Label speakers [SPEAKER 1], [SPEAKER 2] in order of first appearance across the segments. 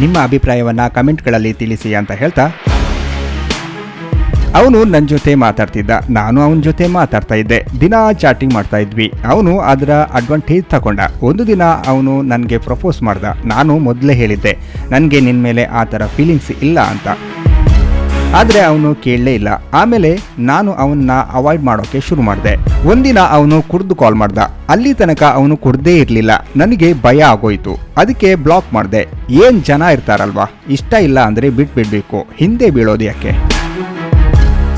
[SPEAKER 1] ನಿಮ್ಮ ಅಭಿಪ್ರಾಯವನ್ನು ಕಮೆಂಟ್ಗಳಲ್ಲಿ ತಿಳಿಸಿ ಅಂತ ಹೇಳ್ತಾ ಅವನು ನನ್ನ ಜೊತೆ ಮಾತಾಡ್ತಿದ್ದ, ನಾನು ಅವನ ಜೊತೆ ಮಾತಾಡ್ತಾ ಇದ್ದೆ, ದಿನ ಚಾಟಿಂಗ್ ಮಾಡ್ತಾ ಇದ್ವಿ. ಅವನು ಅದರ ಅಡ್ವಾಂಟೇಜ್ ತಗೊಂಡ ಒಂದು ದಿನ ಅವನು ನನಗೆ ಪ್ರಪೋಸ್ ಮಾಡ್ದ, ನಾನು ಮೊದಲೇ ಹೇಳಿದ್ದೆ, ನನಗೆ ನಿನ್ನ ಮೇಲೆ ಆ ಥರ ಫೀಲಿಂಗ್ಸ್ ಇಲ್ಲ ಅಂತ. ಆದರೆ ಅವನು ಕೇಳಲೇ ಇಲ್ಲ. ಆಮೇಲೆ ನಾನು ಅವನ್ನ ಅವಾಯ್ಡ್ ಮಾಡೋಕೆ ಶುರು ಮಾಡಿದೆ. ಒಂದಿನ ಅವನು ಕುಡ್ದು ಕಾಲ್ ಮಾಡ್ದ. ಅಲ್ಲಿ ತನಕ ಅವನು ಕುಡ್ದೇ ಇರಲಿಲ್ಲ. ನನಗೆ ಭಯ ಆಗೋಯ್ತು. ಅದಕ್ಕೆ ಬ್ಲಾಕ್ ಮಾಡಿದೆ. ಏನ್ ಜನ ಇರ್ತಾರಲ್ವಾ? ಇಷ್ಟ ಇಲ್ಲ ಅಂದ್ರೆ ಬಿಟ್ಬಿಡ್ಬೇಕು. ಹಿಂದೆ ಬೀಳೋದು ಯಾಕೆ?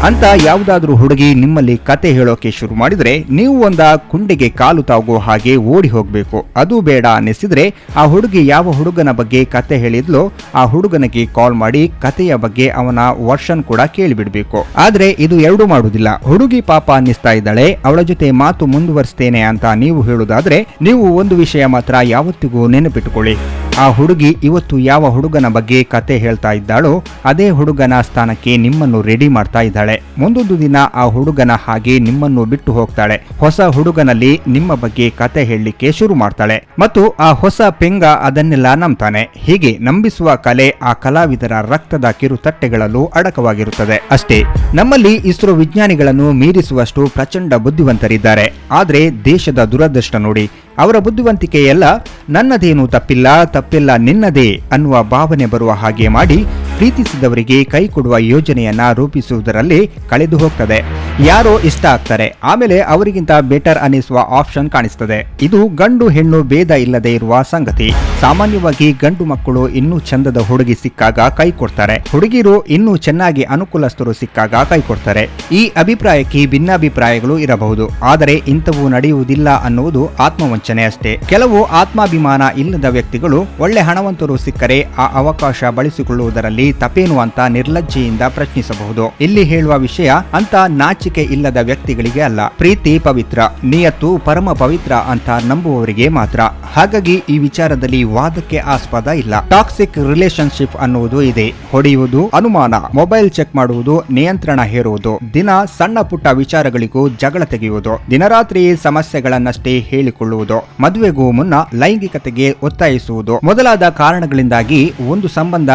[SPEAKER 1] ಅಂತ ಯಾವುದಾದ್ರೂ ಹುಡುಗಿ ನಿಮ್ಮಲ್ಲಿ ಕತೆ ಹೇಳೋಕೆ ಶುರು ಮಾಡಿದ್ರೆ ನೀವು ಒಂದ ಕುಂಡಿಗೆ ಕಾಲು ತಾಗೋ ಹಾಗೆ ಓಡಿ ಹೋಗ್ಬೇಕು. ಅದು ಬೇಡ ಅನ್ನಿಸಿದ್ರೆ ಆ ಹುಡುಗಿ ಯಾವ ಹುಡುಗನ ಬಗ್ಗೆ ಕತೆ ಹೇಳಿದ್ಲೋ ಆ ಹುಡುಗನಿಗೆ ಕಾಲ್ ಮಾಡಿ ಕತೆಯ ಬಗ್ಗೆ ಅವನ ವರ್ಷನ್ ಕೂಡ ಕೇಳಿಬಿಡ್ಬೇಕು. ಆದ್ರೆ ಇದು ಎರಡೂ ಮಾಡುವುದಿಲ್ಲ ಹುಡುಗಿ ಪಾಪ ಅನ್ನಿಸ್ತಾ ಇದ್ದಾಳೆ, ಅವಳ ಜೊತೆ ಮಾತು ಮುಂದುವರಿಸ್ತೇನೆ ಅಂತ ನೀವು ಹೇಳುವುದಾದ್ರೆ ನೀವು ಒಂದು ವಿಷಯ ಮಾತ್ರ ಯಾವತ್ತಿಗೂ ನೆನಪಿಟ್ಟುಕೊಳ್ಳಿ ಆ ಹುಡುಗಿ ಇವತ್ತು ಯಾವ ಹುಡುಗನ ಬಗ್ಗೆ ಕತೆ ಹೇಳ್ತಾ ಇದ್ದಾಳೋ ಅದೇ ಹುಡುಗನ ಸ್ಥಾನಕ್ಕೆ ನಿಮ್ಮನ್ನು ರೆಡಿ ಮಾಡ್ತಾ ಇದ್ದಾಳೆ. ಮುಂದೊಂದು ದಿನ ಆ ಹುಡುಗನ ಹಾಗೆ ನಿಮ್ಮನ್ನು ಬಿಟ್ಟು ಹೋಗ್ತಾಳೆ. ಹೊಸ ಹುಡುಗನಲ್ಲಿ ನಿಮ್ಮ ಬಗ್ಗೆ ಕತೆ ಹೇಳಲಿಕ್ಕೆ ಶುರು ಮಾಡ್ತಾಳೆ. ಮತ್ತು ಆ ಹೊಸ ಪೆಂಗ ಅದನ್ನೆಲ್ಲ ನಂಬ್ತಾನೆ. ಹೀಗೆ ನಂಬಿಸುವ ಕಲೆ ಆ ಕಲಾವಿದರ ರಕ್ತದ ಕಿರುತಟ್ಟೆಗಳಲ್ಲೂ ಅಡಕವಾಗಿರುತ್ತದೆ. ಅಷ್ಟೇ, ನಮ್ಮಲ್ಲಿ ಇಸ್ರೋ ವಿಜ್ಞಾನಿಗಳನ್ನು ಮೀರಿಸುವಷ್ಟು ಪ್ರಚಂಡ ಬುದ್ಧಿವಂತರಿದ್ದಾರೆ. ಆದ್ರೆ ದೇಶದ ದುರದೃಷ್ಟ ನೋಡಿ, ಅವರ ಬುದ್ಧಿವಂತಿಕೆಯೆಲ್ಲ ನನ್ನದೇನು ತಪ್ಪಿಲ್ಲ ತಪ್ಪಿಲ್ಲ ನಿನ್ನದೇ ಅನ್ನುವ ಭಾವನೆ ಬರುವ ಹಾಗೆ ಮಾಡಿ ಪ್ರೀತಿಸಿದವರಿಗೆ ಕೈ ಕೊಡುವ ಯೋಜನೆಯನ್ನ ರೂಪಿಸುವುದರಲ್ಲಿ ಕಳೆದು ಹೋಗ್ತದೆ. ಯಾರೋ ಇಷ್ಟ ಆಗ್ತಾರೆ. ಆಮೇಲೆ ಅವರಿಗಿಂತ ಬೆಟರ್ ಅನಿಸುವ ಆಪ್ಷನ್ ಕಾಣಿಸ್ತದೆ. ಇದು ಗಂಡು ಹೆಣ್ಣು ಭೇದ ಇಲ್ಲದೆ ಇರುವ ಸಂಗತಿ. ಸಾಮಾನ್ಯವಾಗಿ ಗಂಡು ಮಕ್ಕಳು ಇನ್ನೂ ಚಂದದ ಹುಡುಗಿ ಸಿಕ್ಕಾಗ ಕೈ ಕೊಡ್ತಾರೆ. ಹುಡುಗಿರು ಇನ್ನೂ ಚೆನ್ನಾಗಿ ಅನುಕೂಲಸ್ಥರು ಸಿಕ್ಕಾಗ ಕೈ ಕೊಡ್ತಾರೆ. ಈ ಅಭಿಪ್ರಾಯಕ್ಕೆ ಭಿನ್ನಾಭಿಪ್ರಾಯಗಳು ಇರಬಹುದು. ಆದರೆ ಇಂಥವು ನಡೆಯುವುದಿಲ್ಲ ಅನ್ನುವುದು ಆತ್ಮವಂಚನೆ ಅಷ್ಟೇ. ಕೆಲವು ಆತ್ಮಾಭಿಮಾನ ಇಲ್ಲದ ವ್ಯಕ್ತಿಗಳು ಒಳ್ಳೆ ಹಣವಂತರು ಸಿಕ್ಕರೆ ಆ ಅವಕಾಶ ಬಳಸಿಕೊಳ್ಳುವುದರಲ್ಲಿ ತಪ್ಪೇನು ಅಂತ ನಿರ್ಲಜ್ಜೆಯಿಂದ ಪ್ರಶ್ನಿಸಬಹುದು. ಇಲ್ಲಿ ಹೇಳುವ ವಿಷಯ, ಅಂತ ನಾಚಿಕೆ ಇಲ್ಲದ ವ್ಯಕ್ತಿಗಳಿಗೆ ಅಲ್ಲ. ಪ್ರೀತಿ ಪವಿತ್ರ, ನಿಯತ್ತು ಪರಮ ಪವಿತ್ರ ಅಂತ ನಂಬುವವರಿಗೆ ಮಾತ್ರ. ಹಾಗಾಗಿ ಈ ವಿಚಾರದಲ್ಲಿ ವಾದಕ್ಕೆ ಆಸ್ಪದ ಇಲ್ಲ. ಟಾಕ್ಸಿಕ್ ರಿಲೇಶನ್ಶಿಪ್ ಅನ್ನುವುದು ಇದೆ. ಹೊಡೆಯುವುದು ಅನುಮಾನ. ಮೊಬೈಲ್ ಚೆಕ್ ಮಾಡುವುದು ನಿಯಂತ್ರಣ ಹೇರುವುದು. ದಿನ ಸಣ್ಣ ಪುಟ್ಟ ವಿಚಾರಗಳಿಗೂ ಜಗಳ ತೆಗೆಯುವುದು. ದಿನರಾತ್ರಿ ಸಮಸ್ಯೆಗಳನ್ನಷ್ಟೇ ಹೇಳಿಕೊಳ್ಳುವುದು. ಮದುವೆಗೂ ಮುನ್ನ ಲೈಂಗಿಕತೆಗೆ ಒತ್ತಾಯಿಸುವುದು. ಮೊದಲಾದ ಕಾರಣಗಳಿಂದಾಗಿ ಒಂದು ಸಂಬಂಧ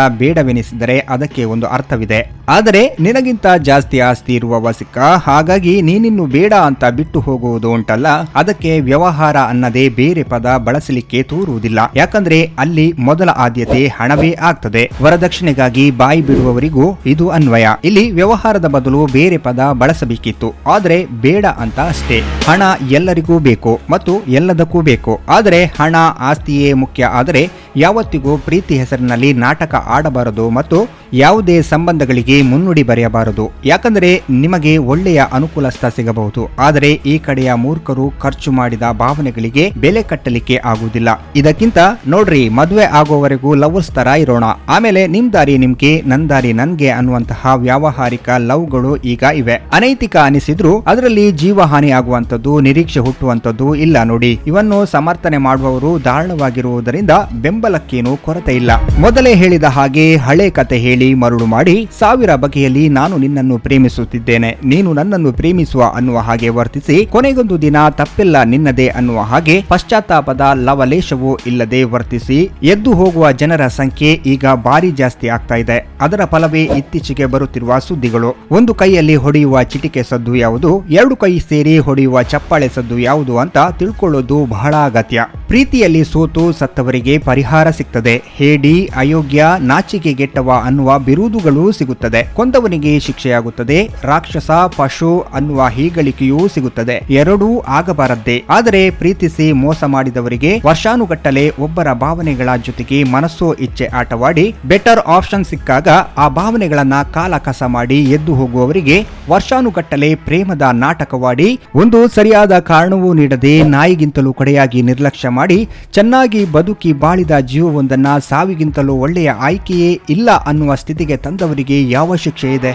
[SPEAKER 1] ಬೇಡವೆನಿಸಿದರೆ ಅದಕ್ಕೆ ಒಂದು ಅರ್ಥವಿದೆ. ಆದರೆ ನಿನಗಿಂತ ಜಾಸ್ತಿ ಆಸ್ತಿ ಇರುವವ ಸಿಕ್ಕ ಹಾಗಾಗಿ ನೀನಿನ್ನು ಬೇಡ ಅಂತ ಬಿಟ್ಟು ಹೋಗುವುದು ಉಂಟಲ್ಲ, ಅದಕ್ಕೆ ವ್ಯವಹಾರ ಅನ್ನದೇ ಬೇರೆ ಪದ ಬಳಸಲಿಕ್ಕೆ ತೋರುವುದಿಲ್ಲ. ಯಾಕಂದ್ರೆ ಅಲ್ಲಿ ಮೊದಲ ಆದ್ಯತೆ ಹಣವೇ ಆಗ್ತದೆ. ವರದಕ್ಷಿಣೆಗಾಗಿ ಬಾಯಿ ಬಿಡುವವರಿಗೂ ಇದು ಅನ್ವಯ. ಇಲ್ಲಿ ವ್ಯವಹಾರದ ಬದಲು ಬೇರೆ ಪದ ಬಳಸಬೇಕಿತ್ತು. ಆದರೆ ಬೇಡ ಅಂತ ಅಷ್ಟೇ. ಹಣ ಎಲ್ಲರಿಗೂ ಬೇಕು ಮತ್ತು ಎಲ್ಲದಕ್ಕೂ ಬೇಕು. ಆದರೆ ಹಣ ಆಸ್ತಿಯೇ ಮುಖ್ಯ. ಆದರೆ ಯಾವತ್ತಿಗೂ ಪ್ರೀತಿ ಹೆಸರಿನಲ್ಲಿ ನಾಟಕ ಆಡಬಾರದು ಮತ್ತು ಯಾವುದೇ ಸಂಬಂಧಗಳಿಗೆ ಮುನ್ನುಡಿ ಬರೆಯಬಾರದು. ಯಾಕಂದರೆ ನಿಮಗೆ ಒಳ್ಳೆಯ ಅನುಕೂಲಸ್ಥ ಸಿಗಬಹುದು. ಆದರೆ ಈ ಕಡೆಯ ಮೂರ್ಖರು ಖರ್ಚು ಮಾಡಿದ ಭಾವನೆಗಳಿಗೆ ಬೆಲೆ ಕಟ್ಟಲಿಕ್ಕೆ ಆಗುವುದಿಲ್ಲ. ಇದಕ್ಕಿಂತ ನೋಡ್ರಿ, ಮದುವೆ ಆಗೋವರೆಗೂ ಲವರ್ಸ್ ತರ ಇರೋಣ. ಆಮೇಲೆ ನಿಮ್ ದಾರಿ ನಿಮ್ಗೆ, ನನ್ ದಾರಿ ನನ್ಗೆ ಅನ್ನುವಂತಹ ವ್ಯಾವಹಾರಿಕ ಲವ್ಗಳು ಈಗ ಇವೆ. ಅನೈತಿಕ ಅನಿಸಿದ್ರು ಅದರಲ್ಲಿ ಜೀವಹಾನಿ ಆಗುವಂತದ್ದು ನಿರೀಕ್ಷೆ ಹುಟ್ಟುವಂತದ್ದು ಇಲ್ಲ ನೋಡಿ. ಇವನ್ನು ಸಮರ್ಥನೆ ಮಾಡುವವರು ದಾರುಣವಾಗಿರುವುದರಿಂದ ಬೆಂಬಲಕ್ಕೇನು ಕೊರತೆ ಇಲ್ಲ. ಮೊದಲೇ ಹೇಳಿದ ಹಾಗೆ ಹಳೆ ಕತೆ ಹೇಳಿ ಮರುಳು ಮಾಡಿ ಸಾವಿರ ಬಗೆಯಲ್ಲಿ ನಾನು ನಿನ್ನನ್ನು ಪ್ರೇಮಿಸುತ್ತಿದ್ದೇನೆ. ನೀನು ನನ್ನನ್ನು ಪ್ರೇಮಿಸುವ ಅನ್ನುವ ಹಾಗೆ ವರ್ತಿಸಿ ಕೊನೆಗೊಂದು ದಿನ ತಪ್ಪಿಲ್ಲ ನಿನ್ನದೇ ಅನ್ನುವ ಹಾಗೆ ಪಶ್ಚಾತ್ತಾಪದ ಲವಲೇಶವೂ ಇಲ್ಲದೆ ವರ್ತಿಸಿ ಎದ್ದು ಹೋಗುವ ಜನರ ಸಂಖ್ಯೆ ಈಗ ಭಾರಿ ಜಾಸ್ತಿ ಆಗ್ತಾ ಇದೆ. ಅದರ ಫಲವೇ ಇತ್ತೀಚೆಗೆ ಬರುತ್ತಿರುವ ಸುದ್ದಿಗಳು. ಒಂದು ಕೈಯಲ್ಲಿ ಹೊಡೆಯುವ ಚಿಟಿಕೆ ಸದ್ದು ಯಾವುದು? ಎರಡು ಕೈ ಸೇರಿ ಹೊಡೆಯುವ ಚಪ್ಪಾಳೆ ಸದ್ದು ಯಾವುದು ಅಂತ ತಿಳ್ಕೊಳ್ಳೋದು ಬಹಳ ಅಗತ್ಯ. ಪ್ರೀತಿಯಲ್ಲಿ ಸೋತು ಸತ್ತವರಿಗೆ ಪರಿಹಾರ ಸಿಗ್ತದೆ. ಹೇಡಿ, ಅಯೋಗ್ಯ ನಾಚಿಕೆಗೆಟ್ಟವ ಅನ್ನುವ ಬಿರುದುಗಳು ಸಿಗುತ್ತದೆ. ಕೊಂದವನಿಗೆ ಶಿಕ್ಷೆಯಾಗುತ್ತದೆ. ರಾಕ್ಷಸ, ಪಶು ಅನ್ನುವ ಹೀಗಳಿಕೆಯೂ ಸಿಗುತ್ತದೆ. ಎರಡೂ ಆಗಬಾರದ್ದೇ. ಆದರೆ ಪ್ರೀತಿಸಿ ಮೋಸ ಮಾಡಿದವರಿಗೆ ವರ್ಷಾನುಗಟ್ಟಲೆ ಒಬ್ಬರ ಭಾವನೆಗಳ ಜೊತೆಗೆ ಮನಸ್ಸೋ ಇಚ್ಛೆ ಆಟವಾಡಿ ಬೆಟರ್ ಆಪ್ಷನ್ ಸಿಕ್ಕಾಗ ಆ ಭಾವನೆಗಳನ್ನ ಕಾಲ ಕಸ ಮಾಡಿ ಎದ್ದು ಹೋಗುವವರಿಗೆ ವರ್ಷಾನುಗಟ್ಟಲೆ ಪ್ರೇಮದ ನಾಟಕವಾಡಿ ಒಂದು ಸರಿಯಾದ ಕಾರಣವೂ ನೀಡದೆ ನಾಯಿಗಿಂತಲೂ ಕಡೆಯಾಗಿ ನಿರ್ಲಕ್ಷ್ಯ ಮಾಡಿ ಚೆನ್ನಾಗಿ ಬದುಕಿ ಬಾಳಿದ ಜೀವವೊಂದನ್ನು ಸಾವಿಗಿಂತಲೂ ಒಳ್ಳೆಯ ಆಯ್ಕೆಯೇ ಇಲ್ಲ ಅನ್ನುವ ಸ್ಥಿತಿಗೆ ತಂದವರಿಗೆ ಯಾವ ಶಿಕ್ಷೆ ಇದೆ?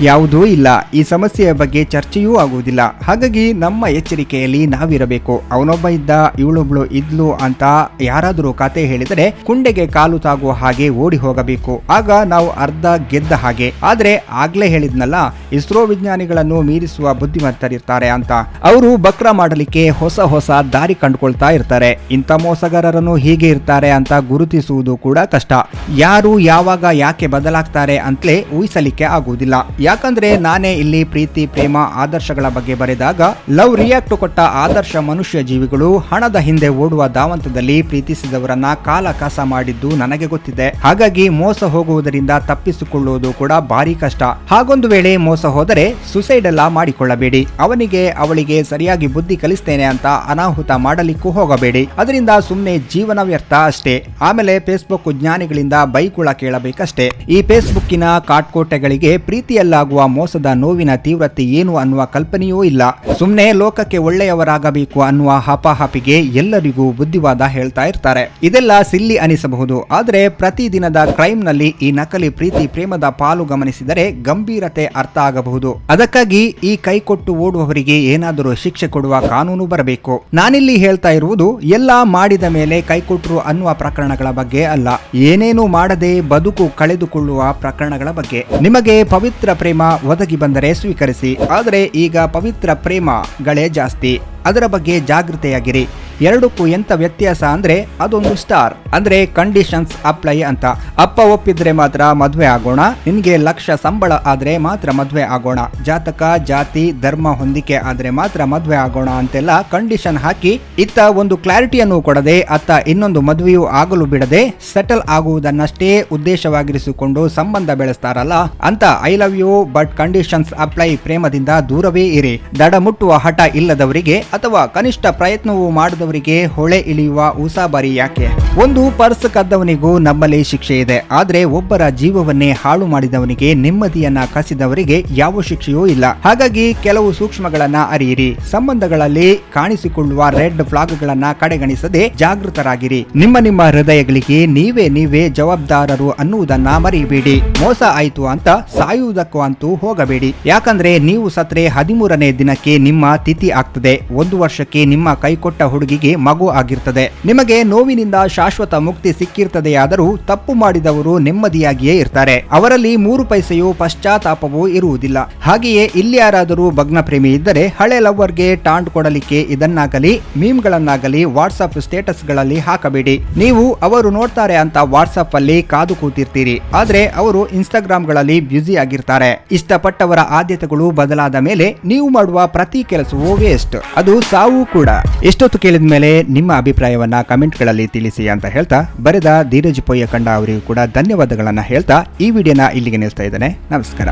[SPEAKER 1] ಯಾವುದೂ ಇಲ್ಲ. ಈ ಸಮಸ್ಯೆಯ ಬಗ್ಗೆ ಚರ್ಚೆಯೂ ಆಗುವುದಿಲ್ಲ. ಹಾಗಾಗಿ ನಮ್ಮ ಎಚ್ಚರಿಕೆಯಲ್ಲಿ ನಾವಿರಬೇಕು. ಅವನೊಬ್ಬ ಇದ್ದ, ಇವಳೊಬ್ಳು ಇದ್ಲು ಅಂತ ಯಾರಾದರೂ ಕತೆ ಹೇಳಿದರೆ ಕುಂಡೆಗೆ ಕಾಲು ತಾಗುವ ಹಾಗೆ ಓಡಿ ಹೋಗಬೇಕು. ಆಗ ನಾವು ಅರ್ಧ ಗೆದ್ದ ಹಾಗೆ. ಆದ್ರೆ ಆಗ್ಲೇ ಹೇಳಿದ್ನಲ್ಲ, ಇಸ್ರೋ ವಿಜ್ಞಾನಿಗಳನ್ನು ಮೀರಿಸುವ ಬುದ್ಧಿಮತ್ತರಿರ್ತಾರೆ ಅಂತ. ಅವರು ಬಕ್ರ ಮಾಡಲಿಕ್ಕೆ ಹೊಸ ಹೊಸ ದಾರಿ ಕಂಡುಕೊಳ್ತಾ ಇರ್ತಾರೆ. ಇಂಥ ಮೋಸಗಾರರನ್ನು ಹೀಗೆ ಇರ್ತಾರೆ ಅಂತ ಗುರುತಿಸುವುದು ಕೂಡ ಕಷ್ಟ. ಯಾರು ಯಾವಾಗ ಯಾಕೆ ಬದಲಾಗ್ತಾರೆ ಅಂತಲೇ ಊಹಿಸಲಿಕ್ಕೆ ಆಗುವುದಿಲ್ಲ. ಯಾಕಂದ್ರೆ ನಾನೇ ಇಲ್ಲಿ ಪ್ರೀತಿ, ಪ್ರೇಮ, ಆದರ್ಶಗಳ ಬಗ್ಗೆ ಬರೆದಾಗ ಲವ್ ರಿಯಾಕ್ಟ್ ಕೊಟ್ಟ ಆದರ್ಶ ಮನುಷ್ಯ ಜೀವಿಗಳು ಹಣದ ಹಿಂದೆ ಓಡುವ ದಾವಂತದಲ್ಲಿ ಪ್ರೀತಿಸಿದವರನ್ನ ಕಾಲ ಕಾಸ ಮಾಡಿದ್ದು ನನಗೆ ಗೊತ್ತಿದೆ. ಹಾಗಾಗಿ ಮೋಸ ಹೋಗುವುದರಿಂದ ತಪ್ಪಿಸಿಕೊಳ್ಳುವುದು ಕೂಡ ಭಾರಿ ಕಷ್ಟ. ಹಾಗೊಂದು ವೇಳೆ ಮೋಸ ಹೋದರೆ ಸುಸೈಡ್ ಎಲ್ಲ ಮಾಡಿಕೊಳ್ಳಬೇಡಿ. ಅವನಿಗೆ, ಅವಳಿಗೆ ಸರಿಯಾಗಿ ಬುದ್ಧಿ ಕಲಿಸ್ತೇನೆ ಅಂತ ಅನಾಹುತ ಮಾಡಲಿಕ್ಕೂ ಹೋಗಬೇಡಿ. ಅದರಿಂದ ಸುಮ್ಮನೆ ಜೀವನ ವ್ಯರ್ಥ ಅಷ್ಟೇ. ಆಮೇಲೆ ಫೇಸ್ಬುಕ್ ಜ್ಞಾನಿಗಳಿಂದ ಬೈಕುಳ ಕೇಳಬೇಕಷ್ಟೇ. ಈ ಫೇಸ್ಬುಕ್ಕಿನ ಕಾಟ್ಕೋಟೆಗಳಿಗೆ ಪ್ರೀತಿಯಲ್ಲಾಗುವ ಮೋಸದ ನೋವಿನ ತೀವ್ರತೆ ಏನು ಅನ್ನುವ ಕಲ್ಪನೆಯೂ ಇಲ್ಲ. ಸುಮ್ಮನೆ ಲೋಕಕ್ಕೆ ಒಳ್ಳೆಯವರಾಗಬೇಕು ಅನ್ನುವ ಹಪಾಹಪಿಗೆ ಎಲ್ಲರಿಗೂ ಬುದ್ಧಿವಾದ ಹೇಳ್ತಾ ಇರ್ತಾರೆ. ಇದೆಲ್ಲ ಸಿಲ್ಲಿ ಅನಿಸಬಹುದು. ಆದರೆ ಪ್ರತಿದಿನದ ಕ್ರೈಮ್ನಲ್ಲಿ ಈ ನಕಲಿ ಪ್ರೀತಿ ಪ್ರೇಮದ ಪಾಲು ಗಮನಿಸಿದರೆ ಗಂಭೀರತೆ ಅರ್ಥ ಆಗಬಹುದು. ಅದಕ್ಕಾಗಿ ಈ ಕೈಕೊಟ್ಟು ಓಡುವವರಿಗೆ ಏನಾದರೂ ಶಿಕ್ಷೆ ಕೊಡುವ ಕಾನೂನು ಬರಬೇಕು. ನಾನಿಲ್ಲಿ ಹೇಳ್ತಾ ಇರುವುದು, ಎಲ್ಲ ಮಾಡಿದ ಮೇಲೆ ಕೈಕೊಟ್ರು ಅನ್ನುವ ಪ್ರಕರಣಗಳ ಬಗ್ಗೆ ಅಲ್ಲ. ಏನೇನು ಮಾಡದೆ ಬದುಕು ಕಳೆದುಕೊಳ್ಳುವ ಪ್ರಕರಣಗಳ ಬಗ್ಗೆ. ನಿಮಗೆ ಪವಿತ್ರ ಪ್ರೇಮ ಒದಗಿ ಬಂದರೆ ಸ್ವೀಕರಿಸಿ ಆದರೆ ಈಗ ಪವಿತ್ರ ಪ್ರೇಮಗಳೇ ಜಾಸ್ತಿ. ಅದರ ಬಗ್ಗೆ ಜಾಗೃತೆಯಾಗಿರಿ. ಎರಡಕ್ಕೂ ಎಂಥ ವ್ಯತ್ಯಾಸ ಅಂದ್ರೆ ಅದೊಂದು ಸ್ಟಾರ್ ಅಂದ್ರೆ ಕಂಡೀಷನ್ಸ್ ಅಪ್ಲೈ ಅಂತ. ಅಪ್ಪ ಒಪ್ಪಿದ್ರೆ ಮಾತ್ರ ಮದ್ವೆ ಆಗೋಣ, ನಿನ್ಗೆ ಲಕ್ಷ ಸಂಬಳ ಆದ್ರೆ ಮಾತ್ರ ಮದ್ವೆ ಆಗೋಣ. ಜಾತಕ, ಜಾತಿ, ಧರ್ಮ ಹೊಂದಿಕೆ ಆದ್ರೆ ಮಾತ್ರ ಮದ್ವೆ ಆಗೋಣ ಅಂತೆಲ್ಲ ಕಂಡೀಷನ್ ಹಾಕಿ ಇತ್ತ ಒಂದು ಕ್ಲಾರಿಟಿಯನ್ನು ಕೊಡದೆ, ಅತ್ತ ಇನ್ನೊಂದು ಮದುವೆಯೂ ಆಗಲು ಬಿಡದೆ ಸೆಟಲ್ ಆಗುವುದನ್ನಷ್ಟೇ ಉದ್ದೇಶವಾಗಿರಿಸಿಕೊಂಡು ಸಂಬಂಧ ಬೆಳೆಸ್ತಾರಲ್ಲ ಅಂತ I love you but conditions apply ಪ್ರೇಮದಿಂದ ದೂರವೇ ಇರಿ. ದಡ ಮುಟ್ಟುವ ಹಠ ಇಲ್ಲದವರಿಗೆ ಅಥವಾ ಕನಿಷ್ಠ ಪ್ರಯತ್ನವೂ ಮಾಡದವರಿಗೆ ಹೊಳೆ ಇಳಿಯುವ ಉಸಾಬಾರಿ ಯಾಕೆ? ಒಂದು ಪರ್ಸ್ ಕದ್ದವನಿಗೂ ನಮ್ಮಲ್ಲಿ ಶಿಕ್ಷೆ ಇದೆ. ಆದ್ರೆ ಒಬ್ಬರ ಜೀವವನ್ನೇ ಹಾಳು ಮಾಡಿದವನಿಗೆ ನೆಮ್ಮದಿಯನ್ನ ಕಸಿದವರಿಗೆ ಯಾವ ಶಿಕ್ಷೆಯೂ ಇಲ್ಲ. ಹಾಗಾಗಿ ಕೆಲವು ಸೂಕ್ಷ್ಮಗಳನ್ನ ಅರಿಯಿರಿ. ಸಂಬಂಧಗಳಲ್ಲಿ ಕಾಣಿಸಿಕೊಳ್ಳುವ ರೆಡ್ ಫ್ಲಾಗ್ಗಳನ್ನ ಕಡೆಗಣಿಸದೆ ಜಾಗೃತರಾಗಿರಿ. ನಿಮ್ಮ ನಿಮ್ಮ ಹೃದಯಗಳಿಗೆ ನೀವೇ ನೀವೇ ಜವಾಬ್ದಾರರು ಅನ್ನುವುದನ್ನ ಮರಿಬೇಡಿ ಮೋಸ ಆಯ್ತು ಅಂತ ಸಾಯುವುದಕ್ಕೂ ಅಂತೂ ಹೋಗಬೇಡಿ. ಯಾಕಂದ್ರೆ ನೀವು ಸತ್ರೆ ಹದಿಮೂರನೇ ದಿನಕ್ಕೆ ನಿಮ್ಮ ತಿಥಿ ಆಗ್ತದೆ. ಒಂದು ವರ್ಷಕ್ಕೆ ನಿಮ್ಮ ಕೈಕೊಟ್ಟ ಹುಡುಗಿಗೆ ಮಗು ಆಗಿರ್ತದೆ. ನಿಮಗೆ ನೋವಿನಿಂದ ಶಾಶ್ವತ ಮುಕ್ತಿ ಸಿಕ್ಕಿರ್ತದೆಯಾದರೂ ತಪ್ಪು ಮಾಡಿದವರು ನೆಮ್ಮದಿಯಾಗಿಯೇ ಇರ್ತಾರೆ. ಅವರಲ್ಲಿ ಮೂರು ಪೈಸೆಯೂ ಪಶ್ಚಾತ್ತಾಪವೂ ಇರುವುದಿಲ್ಲ. ಹಾಗೆಯೇ ಇಲ್ಲಿ ಯಾರಾದರೂ ಭಗ್ನ ಪ್ರೇಮಿ ಇದ್ದರೆ ಹಳೆ ಲವ್ವರ್ಗೆ ಟಾಂಟ್ ಕೊಡಲಿಕ್ಕೆ ಇದನ್ನಾಗಲಿ, ಮೀಮ್ಗಳನ್ನಾಗಲಿ ವಾಟ್ಸ್ಆಪ್ ಸ್ಟೇಟಸ್ಗಳಲ್ಲಿ ಹಾಕಬೇಡಿ. ನೀವು ಅವರು ನೋಡ್ತಾರೆ ಅಂತ ವಾಟ್ಸ್ಆಪ್ ಅಲ್ಲಿ ಕಾದು ಕೂತಿರ್ತೀರಿ. ಆದ್ರೆ ಅವರು ಇನ್ಸ್ಟಾಗ್ರಾಮ್ಗಳಲ್ಲಿ ಬ್ಯುಸಿ ಆಗಿರ್ತಾರೆ. ಇಷ್ಟಪಟ್ಟವರ ಆದ್ಯತೆಗಳು ಬದಲಾದ ಮೇಲೆ ನೀವು ಮಾಡುವ ಪ್ರತಿ ಕೆಲಸವೂ ವೇಸ್ಟ್. ಅದು ಸಾವು ಕೂಡ. ಎಷ್ಟೊತ್ತು ಕೇಳಿದ ಮೇಲೆ ನಿಮ್ಮ ಅಭಿಪ್ರಾಯವನ್ನು ಕಮೆಂಟ್ಗಳಲ್ಲಿ ತಿಳಿಸಿ ಅಂತ ಹೇಳ್ತಾ, ಬರೆದ ಧೀರಜ್ ಪೊಯ್ಯ ಕಂಡ ಅವರಿಗೂ ಕೂಡ ಧನ್ಯವಾದಗಳನ್ನು ಹೇಳ್ತಾ, ಈ ವಿಡಿಯೋನ ಇಲ್ಲಿಗೆ ನಿಲ್ಲಿಸ್ತಾ ಇದ್ದೇನೆ. ನಮಸ್ಕಾರ.